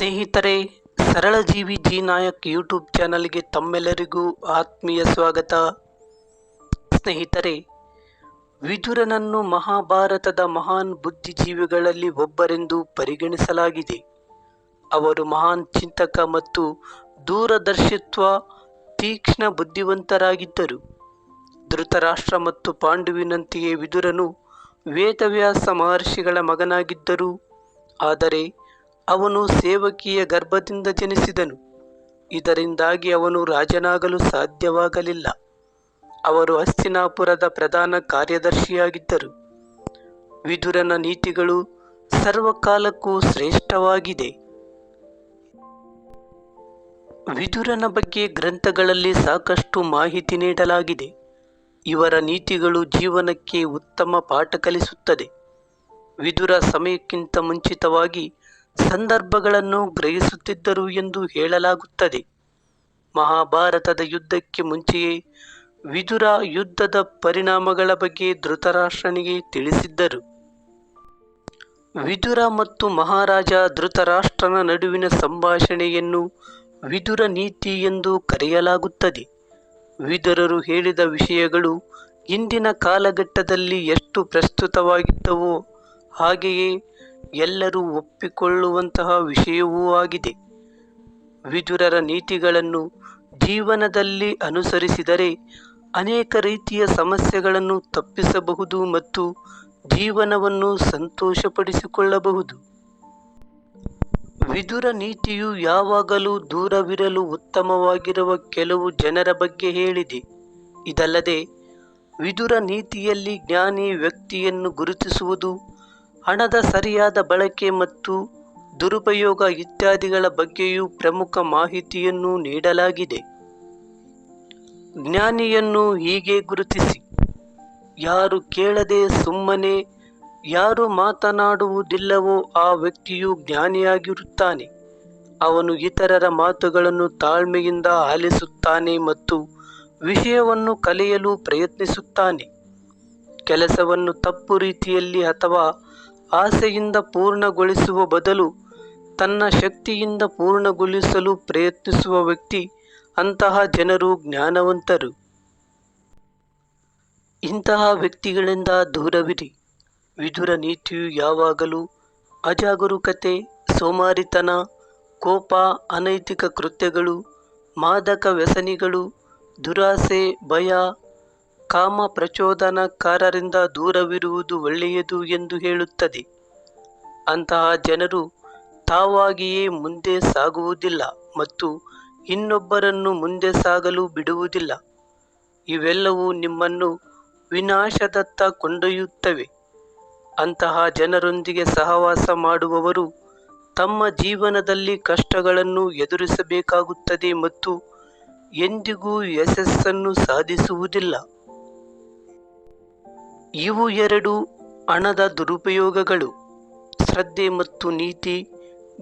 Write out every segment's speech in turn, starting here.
ಸ್ನೇಹಿತರೆ ಸರಳ ಜೀವಿ ಜಿ ನಾಯಕ್ ಯೂಟ್ಯೂಬ್ ಚಾನಲ್ಗೆ ತಮ್ಮೆಲ್ಲರಿಗೂ ಆತ್ಮೀಯ ಸ್ವಾಗತ. ಸ್ನೇಹಿತರೆ, ವಿದುರನನ್ನು ಮಹಾಭಾರತದ ಮಹಾನ್ ಬುದ್ಧಿಜೀವಿಗಳಲ್ಲಿ ಒಬ್ಬರೆಂದು ಪರಿಗಣಿಸಲಾಗಿದೆ. ಅವರು ಮಹಾನ್ ಚಿಂತಕ ಮತ್ತು ದೂರದರ್ಶಿತ್ವ, ತೀಕ್ಷ್ಣ ಬುದ್ಧಿವಂತರಾಗಿದ್ದರು. ಧೃತರಾಷ್ಟ್ರ ಮತ್ತು ಪಾಂಡುವಿನಂತೆಯೇ ವಿದುರನು ವೇದವ್ಯಾಸ ಮಹರ್ಷಿಗಳ ಮಗನಾಗಿದ್ದರು. ಆದರೆ ಅವನು ಸೇವಕಿಯ ಗರ್ಭದಿಂದ ಜನಿಸಿದನು. ಇದರಿಂದಾಗಿ ಅವನು ರಾಜನಾಗಲು ಸಾಧ್ಯವಾಗಲಿಲ್ಲ. ಅವರು ಹಸ್ತಿನಾಪುರದ ಪ್ರಧಾನ ಕಾರ್ಯದರ್ಶಿಯಾಗಿದ್ದರು. ವಿದುರನ ನೀತಿಗಳು ಸರ್ವಕಾಲಕ್ಕೂ ಶ್ರೇಷ್ಠವಾಗಿದೆ. ವಿದುರನ ಬಗ್ಗೆ ಗ್ರಂಥಗಳಲ್ಲಿ ಸಾಕಷ್ಟು ಮಾಹಿತಿ ನೀಡಲಾಗಿದೆ. ಇವರ ನೀತಿಗಳು ಜೀವನಕ್ಕೆ ಉತ್ತಮ ಪಾಠ ಕಲಿಸುತ್ತದೆ. ವಿದುರ ಸಮಯಕ್ಕಿಂತ ಮುಂಚಿತವಾಗಿ ಸಂದರ್ಭಗಳನ್ನು ಗ್ರಹಿಸುತ್ತಿದ್ದರು ಎಂದು ಹೇಳಲಾಗುತ್ತದೆ. ಮಹಾಭಾರತದ ಯುದ್ಧಕ್ಕೆ ಮುಂಚೆಯೇ ವಿದುರ ಯುದ್ಧದ ಪರಿಣಾಮಗಳ ಬಗ್ಗೆ ಧೃತರಾಷ್ಟ್ರನಿಗೆ ತಿಳಿಸಿದ್ದರು. ವಿದುರ ಮತ್ತು ಮಹಾರಾಜ ಧೃತರಾಷ್ಟ್ರನ ನಡುವಿನ ಸಂಭಾಷಣೆಯನ್ನು ವಿದುರ ನೀತಿ ಎಂದು ಕರೆಯಲಾಗುತ್ತದೆ. ವಿದುರರು ಹೇಳಿದ ವಿಷಯಗಳು ಇಂದಿನ ಕಾಲಘಟ್ಟದಲ್ಲಿ ಎಷ್ಟು ಪ್ರಸ್ತುತವಾಗಿದ್ದವೋ ಹಾಗೆಯೇ ಎಲ್ಲರೂ ಒಪ್ಪಿಕೊಳ್ಳುವಂತಹ ವಿಷಯವೂ ಆಗಿದೆ. ವಿದುರರ ನೀತಿಗಳನ್ನು ಜೀವನದಲ್ಲಿ ಅನುಸರಿಸಿದರೆ ಅನೇಕ ರೀತಿಯ ಸಮಸ್ಯೆಗಳನ್ನು ತಪ್ಪಿಸಬಹುದು ಮತ್ತು ಜೀವನವನ್ನು ಸಂತೋಷಪಡಿಸಿಕೊಳ್ಳಬಹುದು. ವಿದುರ ನೀತಿಯು ಯಾವಾಗಲೂ ದೂರವಿರಲು ಉತ್ತಮವಾಗಿರುವ ಕೆಲವು ಜನರ ಬಗ್ಗೆ ಹೇಳಿದೆ. ಇದಲ್ಲದೆ ವಿದುರ ನೀತಿಯಲ್ಲಿ ಜ್ಞಾನಿ ವ್ಯಕ್ತಿಯನ್ನು ಗುರುತಿಸುವುದು ಹಣದ ಸರಿಯಾದ ಬಳಕೆ ಮತ್ತು ದುರುಪಯೋಗ ಇತ್ಯಾದಿಗಳ ಬಗ್ಗೆಯೂ ಪ್ರಮುಖ ಮಾಹಿತಿಯನ್ನು ನೀಡಲಾಗಿದೆ. ಜ್ಞಾನಿಯನ್ನು ಹೀಗೆ ಗುರುತಿಸಿ, ಯಾರು ಕೇಳದೆ ಸುಮ್ಮನೆ, ಯಾರು ಮಾತನಾಡುವುದಿಲ್ಲವೋ ಆ ವ್ಯಕ್ತಿಯು ಜ್ಞಾನಿಯಾಗಿರುತ್ತಾನೆ. ಅವನು ಇತರರ ಮಾತುಗಳನ್ನು ತಾಳ್ಮೆಯಿಂದ ಆಲಿಸುತ್ತಾನೆ ಮತ್ತು ವಿಷಯವನ್ನು ಕಲಿಯಲು ಪ್ರಯತ್ನಿಸುತ್ತಾನೆ. ಕೆಲಸವನ್ನು ತಪ್ಪು ರೀತಿಯಲ್ಲಿ ಅಥವಾ ಆಸೆಯಿಂದ ಪೂರ್ಣಗೊಳಿಸುವ ಬದಲು ತನ್ನ ಶಕ್ತಿಯಿಂದ ಪೂರ್ಣಗೊಳಿಸಲು ಪ್ರಯತ್ನಿಸುವ ವ್ಯಕ್ತಿ ಅಂತಹ ಜನರು ಜ್ಞಾನವಂತರು. ಇಂತಹ ವ್ಯಕ್ತಿಗಳಿಂದ ದೂರವಿರಿ. ವಿದುರ ನೀತಿಯು ಯಾವಾಗಲೂ ಅಜಾಗರೂಕತೆ, ಸೋಮಾರಿತನ, ಕೋಪ, ಅನೈತಿಕ ಕೃತ್ಯಗಳು, ಮಾದಕ ವ್ಯಸನಿಗಳು, ದುರಾಸೆ, ಭಯ ಕಾಮ ಪ್ರಚೋದನಕಾರರಿಂದ ದೂರವಿರುವುದು ಒಳ್ಳೆಯದು ಎಂದು ಹೇಳುತ್ತದೆ. ಅಂತಹ ಜನರು ತಾವಾಗಿಯೇ ಮುಂದೆ ಸಾಗುವುದಿಲ್ಲ ಮತ್ತು ಇನ್ನೊಬ್ಬರನ್ನು ಮುಂದೆ ಸಾಗಲು ಬಿಡುವುದಿಲ್ಲ. ಇವೆಲ್ಲವೂ ನಿಮ್ಮನ್ನು ವಿನಾಶದತ್ತ ಕೊಂಡೊಯ್ಯುತ್ತವೆ. ಅಂತಹ ಜನರೊಂದಿಗೆ ಸಹವಾಸ ಮಾಡುವವರು ತಮ್ಮ ಜೀವನದಲ್ಲಿ ಕಷ್ಟಗಳನ್ನು ಎದುರಿಸಬೇಕಾಗುತ್ತದೆ ಮತ್ತು ಎಂದಿಗೂ ಯಶಸ್ಸನ್ನು ಸಾಧಿಸುವುದಿಲ್ಲ. ಇವು ಎರಡು ಹಣದ ದುರುಪಯೋಗಗಳು. ಶ್ರದ್ಧೆ ಮತ್ತು ನೀತಿ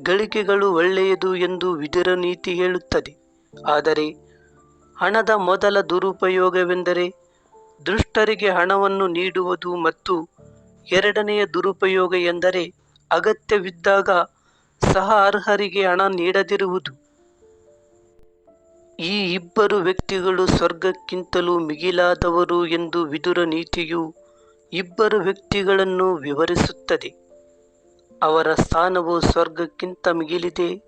ಗಳಿಕೆಗಳು ಒಳ್ಳೆಯದು ಎಂದು ವಿದುರ ನೀತಿ ಹೇಳುತ್ತದೆ. ಆದರೆ ಹಣದ ಮೊದಲ ದುರುಪಯೋಗವೆಂದರೆ ದುಷ್ಟರಿಗೆ ಹಣವನ್ನು ನೀಡುವುದು ಮತ್ತು ಎರಡನೆಯ ದುರುಪಯೋಗ ಎಂದರೆ ಅಗತ್ಯವಿದ್ದಾಗ ಸಹ ಅರ್ಹರಿಗೆ ಹಣ ನೀಡದಿರುವುದು. ಈ ಇಬ್ಬರು ವ್ಯಕ್ತಿಗಳು ಸ್ವರ್ಗಕ್ಕಿಂತಲೂ ಮಿಗಿಲಾದವರು ಎಂದು ವಿದುರ ನೀತಿಯು ಇಬ್ಬರು ವ್ಯಕ್ತಿಗಳನ್ನು ವಿವರಿಸುತ್ತದೆ. ಅವರ ಸ್ಥಾನವು ಸ್ವರ್ಗಕ್ಕಿಂತ ಮಿಗಿಲಿದೆ.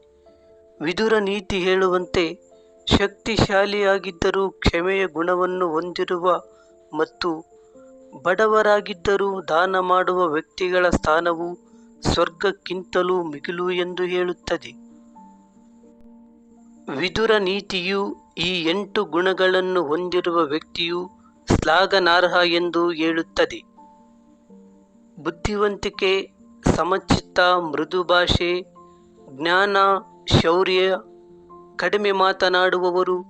ವಿದುರ ನೀತಿ ಹೇಳುವಂತೆ ಶಕ್ತಿಶಾಲಿಯಾಗಿದ್ದರೂ ಕ್ಷಮೆಯ ಗುಣವನ್ನು ಹೊಂದಿರುವ ಮತ್ತು ಬಡವರಾಗಿದ್ದರೂ ದಾನ ಮಾಡುವ ವ್ಯಕ್ತಿಗಳ ಸ್ಥಾನವು ಸ್ವರ್ಗಕ್ಕಿಂತಲೂ ಮಿಗಿಲು ಎಂದು ಹೇಳುತ್ತದೆ. ವಿದುರ ನೀತಿಯು ಈ ಎಂಟು ಗುಣಗಳನ್ನು ಹೊಂದಿರುವ ವ್ಯಕ್ತಿಯು ಶ್ಲಾಘನಾರ್ಹ ಎಂದು ಹೇಳುತ್ತದೆ. ಬುದ್ಧಿವಂತಿಕೆ, ಸಮಚಿತ್ತ, ಮೃದು ಭಾಷೆ, ಜ್ಞಾನ, ಶೌರ್ಯ, ಕಡಿಮೆ ಮಾತನಾಡುವವರು,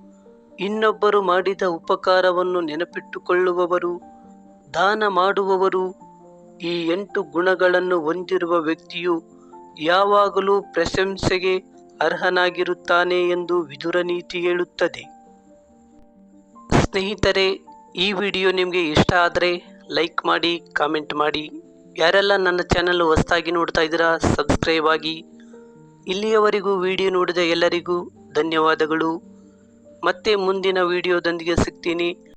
ಇನ್ನೊಬ್ಬರು ಮಾಡಿದ ಉಪಕಾರವನ್ನು ನೆನಪಿಟ್ಟುಕೊಳ್ಳುವವರು, ದಾನ ಮಾಡುವವರು, ಈ ಎಂಟು ಗುಣಗಳನ್ನು ಹೊಂದಿರುವ ವ್ಯಕ್ತಿಯು ಯಾವಾಗಲೂ ಪ್ರಶಂಸೆಗೆ ಅರ್ಹನಾಗಿರುತ್ತಾನೆ ಎಂದು ವಿದುರ ನೀತಿ ಹೇಳುತ್ತದೆ. ಸ್ನೇಹಿತರೆ ಈ ವಿಡಿಯೋ ನಿಮಗೆ ಇಷ್ಟ ಆದರೆ ಲೈಕ್ ಮಾಡಿ, ಕಾಮೆಂಟ್ ಮಾಡಿ. ಯಾರೆಲ್ಲ ನನ್ನ ಚಾನಲ್ ಹೊಸದಾಗಿ ನೋಡ್ತಾ ಇದ್ದೀರಾ, ಸಬ್ಸ್ಕ್ರೈಬ್ ಆಗಿ. ಇಲ್ಲಿಯವರೆಗೂ ವಿಡಿಯೋ ನೋಡಿದ ಎಲ್ಲರಿಗೂ ಧನ್ಯವಾದಗಳು. ಮತ್ತೆ ಮುಂದಿನ ವಿಡಿಯೋದೊಂದಿಗೆ ಸಿಗ್ತೀನಿ.